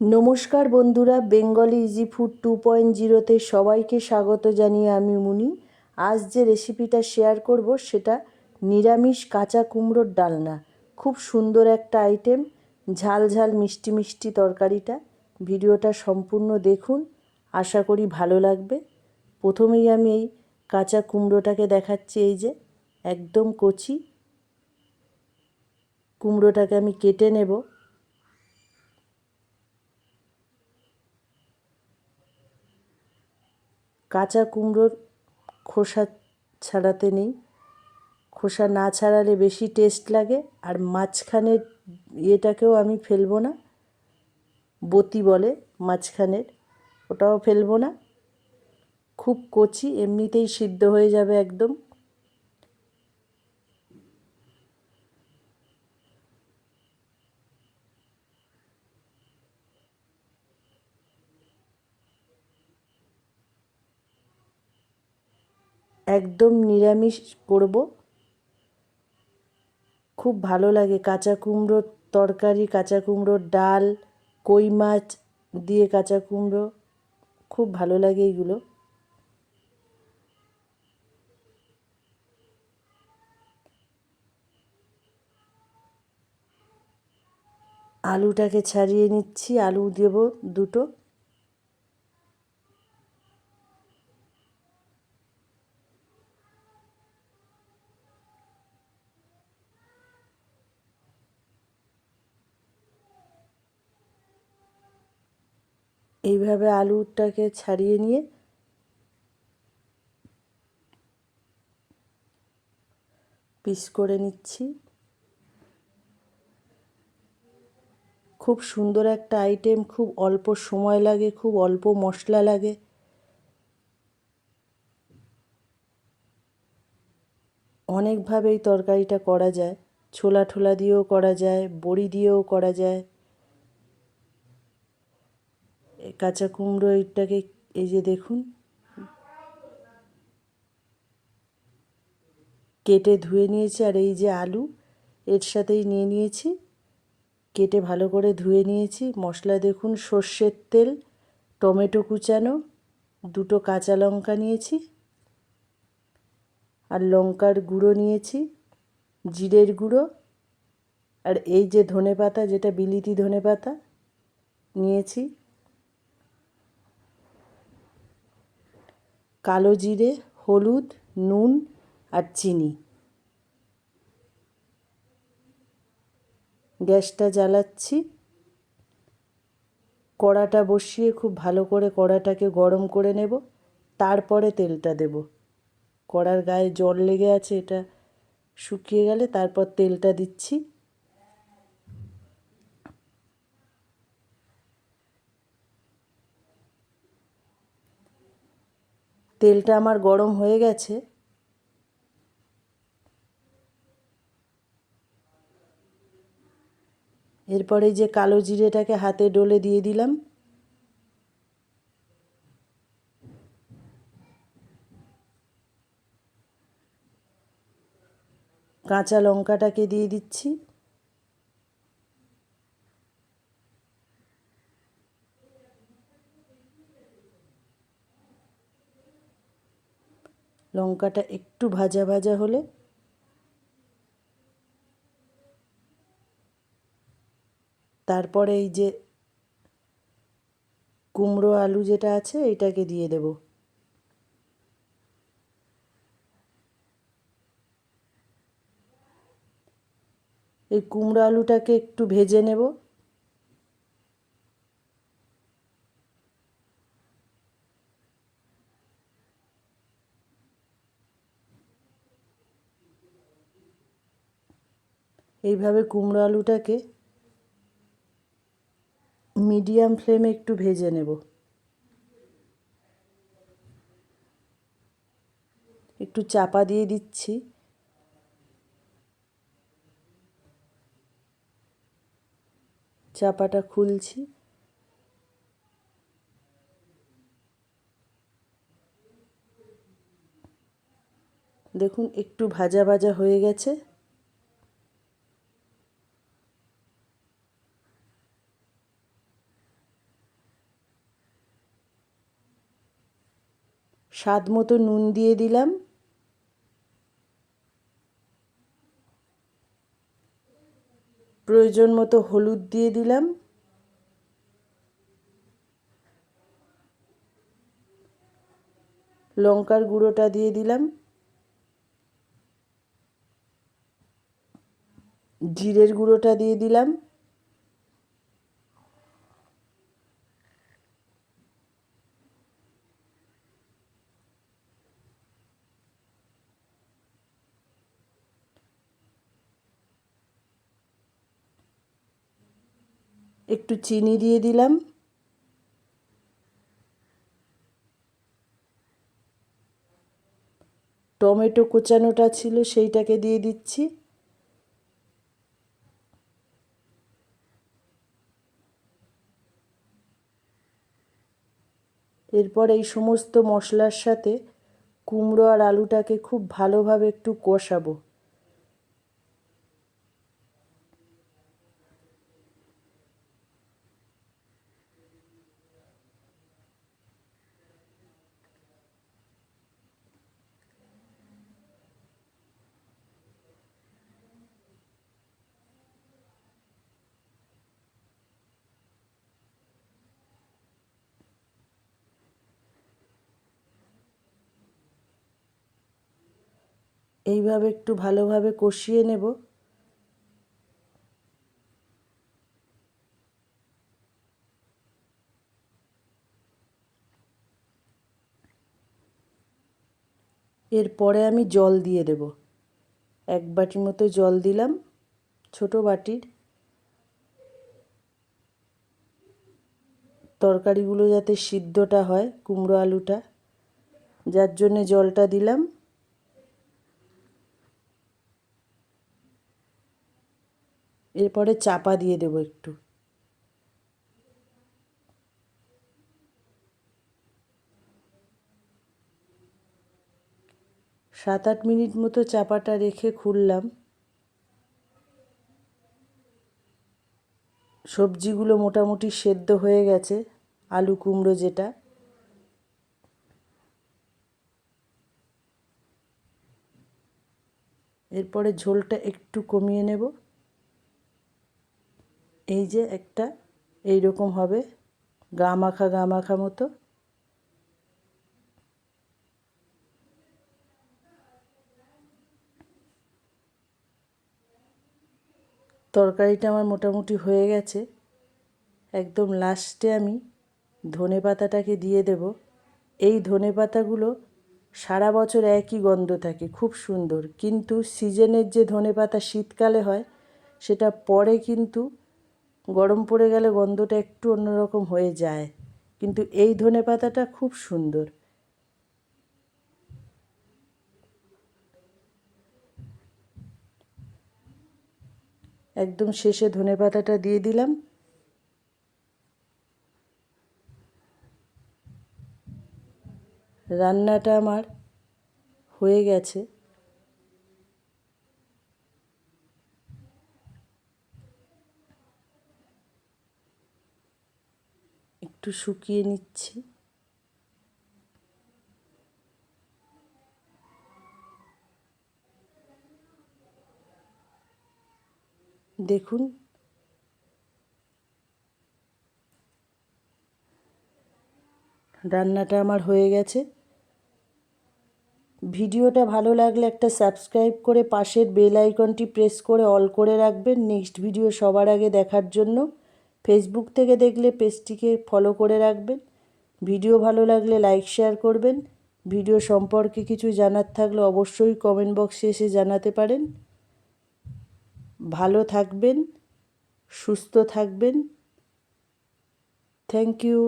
নমস্কার বন্ধুরা, Bengali easy food two point জিরোতে সবাইকে স্বাগত জানিয়ে আমি মুনি। আজ যে রেসিপিটা শেয়ার করব সেটা নিরামিষ কাঁচা কুমড়োর ডালনা। খুব সুন্দর একটা আইটেম ঝাল ঝাল মিষ্টি মিষ্টি তরকারিটা। ভিডিওটা সম্পূর্ণ দেখুন, আশা করি ভালো লাগবে। প্রথমেই আমি এই কাঁচা কুমড়োটাকে দেখাচ্ছি, এই যে একদম কচি। কুমড়োটাকে আমি কেটে নেব। কাঁচা কুমড়োর খোসা ছাড়াতে নেই। খোসা না ছাড়ালে বেশি টেস্ট লাগে আর মাঝখানের ইয়েটাকেও আমি ফেলব না। বতি বলে মাঝখানের, ওটাও ফেলব না। খুব কচি, এমনিতেই সিদ্ধ হয়ে যাবে একদম। একদম নিরামিষ করব। খুব ভালো লাগে। কাঁচা কুমড়োর তরকারি, কাঁচা কুমড়োর ডাল, কই মাছ দিয়ে কাঁচা কুমড়ো, খুব ভালো লাগে এইগুলো। আলুটাকে ছাড়িয়ে নিচ্ছি। আলু দেব দুটো। এইভাবে আলুটাকে ছাড়িয়ে নিয়ে পিস করে নিচ্ছি। খুব সুন্দর একটা আইটেম খুব অল্প সময় লাগে, খুব অল্প মশলা লাগে। অনেকভাবে এই তরকারিটা করা যায়। ছোলা ঠোলা দিয়েও করা যায়, বড়ি দিয়েও করা যায়। কাঁচা কুমড়ো এইটাকে এই যে দেখুন। কেটে ধুয়ে নিয়েছি, আর এই যে আলু, এর সাথেই নিয়ে নিয়েছি। কেটে ভালো করে ধুয়ে নিয়েছি। মশলা দেখুন, সর্ষের তেল, টমেটো কুচানো, দুটো কাঁচা লঙ্কা নিয়েছি, আর লঙ্কার গুঁড়ো নিয়েছি, জিরের গুঁড়ো, আর এই যে ধনে পাতা যেটা বিলিতি ধনে পাতা নিয়েছি। কালো জিরে, হলুদ, নুন আর চিনি। গ্যাসটা জ্বালাচ্ছি। কড়াটা বসিয়ে খুব ভালো করে কড়াটাকে গরম করে নেব। তারপরে তেলটা দেব। কড়ার গায়ে জল লেগে আছে, এটা শুকিয়ে গেলে তারপর তেলটা দিচ্ছি। তেলটা আমার গরম হয়ে গেছে। এরপরে যে কালো জিরেটাকে হাতে ডলে দিয়ে দিলাম। কাঁচা লঙ্কাটাকে দিয়ে দিচ্ছি। লঙ্কাটা একটু ভাজা ভাজা হলে তারপরে এই যে কুমড়ো আলু যেটা আছে এটাকে দিয়ে দেব। এই কুমড়ো আলুটাকে একটু ভেজে নেব। এইভাবে কুমড়ো আলুটাকে মিডিয়াম ফ্লেমে একটু ভেজে নেব। একটু চাপা দিয়ে দিচ্ছি। চাপাটা খুলছি। দেখুন, একটু ভাজা ভাজা হয়ে গেছে। স্বাদ মতো নুন দিয়ে দিলাম। প্রয়োজন মতো হলুদ দিয়ে দিলাম। লঙ্কার গুঁড়োটা দিয়ে দিলাম। জিরের গুঁড়োটা দিয়ে দিলাম। একটু চিনি দিয়ে দিলাম। টমেটো কোচানোটা ছিল সেইটাকে দিয়ে দিচ্ছি। এরপর এই সমস্ত মশলার সাথে কুমড়ো আর আলুটাকে খুব ভালোভাবে একটু কষাবো। এইভাবে একটু ভালোভাবে কষিয়ে নেব। এরপরে আমি জল দিয়ে দেব। এক বাটির মতো জল দিলাম ছোট বাটির। তরকারিগুলো যাতে সিদ্ধটা হয়, কুমড়ো আলুটা, যার জন্যে জলটা দিলাম। এরপরে চাপা দিয়ে দেবো একটু। সাত আট মিনিট মতো চাপাটা রেখে খুললাম। সবজিগুলো মোটামুটি সেদ্ধ হয়ে গেছে, আলু কুমড়ো যেটা। এরপরে ঝোলটা একটু কমিয়ে নেব। এই যে একটা এই রকম হবে গা মাখা গা মাখা মতো। তরকারিটা আমার মোটামুটি হয়ে গেছে। একদম লাস্টে আমি ধনে পাতাটাকে দিয়ে দেব। এই ধনে পাতাগুলো সারা বছর একই গন্ধ থাকে, খুব সুন্দর। কিন্তু সিজনের যে ধনে পাতা শীতকালে হয়, সেটা পরে কিন্তু গরম পড়ে গেলে গন্ধটা একটু অন্যরকম হয়ে যায়। কিন্তু এই ধনে পাতাটা খুব সুন্দর। একদম শেষে ধনে পাতাটা দিয়ে দিলাম। রান্নাটা আমার হয়ে গেছে। একটু শুকিয়ে নিচ্ছি। দেখুন। রান্নাটা আমার হয়ে গেছে। ভিডিওটা ভালো লাগলে একটা সাবস্ক্রাইব করে পাশের বেল আইকনটি প্রেস করে অল করে রাখবেন। নেক্সট ভিডিও সবার আগে দেখার জন্য। ফেসবুক থেকে দেখলে পেজটিকে ফলো করে রাখবেন। ভিডিও ভালো লাগলে লাইক শেয়ার করবেন। ভিডিও সম্পর্কে কিছু জানার থাকলে অবশ্যই কমেন্ট বক্সে এসে জানাতে পারেন। ভালো থাকবেন, সুস্থ থাকবেন। Thank you